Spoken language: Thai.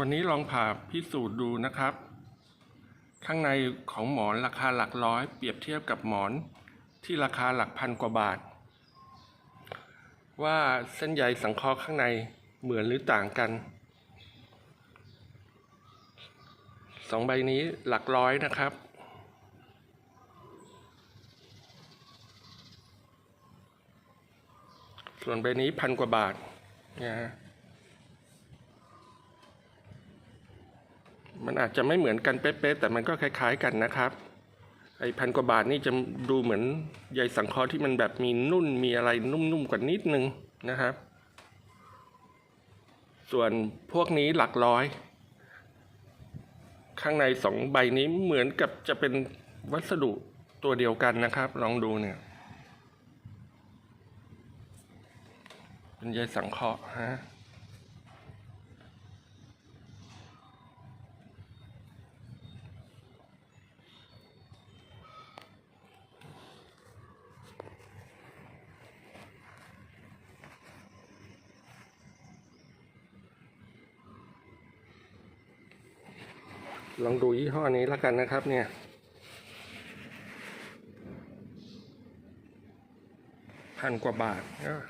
วันนี้ลองผ่าพิสูจน์ดูนะครับ ข้างในของหมอนราคาหลักร้อย เปรียบเทียบกับหมอนที่ราคาหลักพันกว่าบาท ว่าเส้นใยสังเคราะห์ข้างในเหมือนหรือต่างกันสองใบนี้หลักร้อยนะครับ ส่วนใบนี้พันกว่าบาทนะฮะ มันอาจจะไม่เหมือนกันเป๊ะๆแต่มันก็คล้าย ๆ กันนะครับ ไอ้พันกว่าบาทนี่จะดูเหมือนใยสังเคราะห์ที่มันแบบมีนุ่นมีอะไรนุ่มๆกว่านิดนึงนะครับ ส่วนพวกนี้หลักร้อย ข้างในสองใบนี้เหมือนกับจะเป็นวัสดุตัวเดียวกันนะครับ ลองดูเนี่ย เป็นใยสังเคราะห์ฮะ ลองดูยี่ห้อนี้แล้วกันนะครับเนี่ย พันกว่าบาทเออ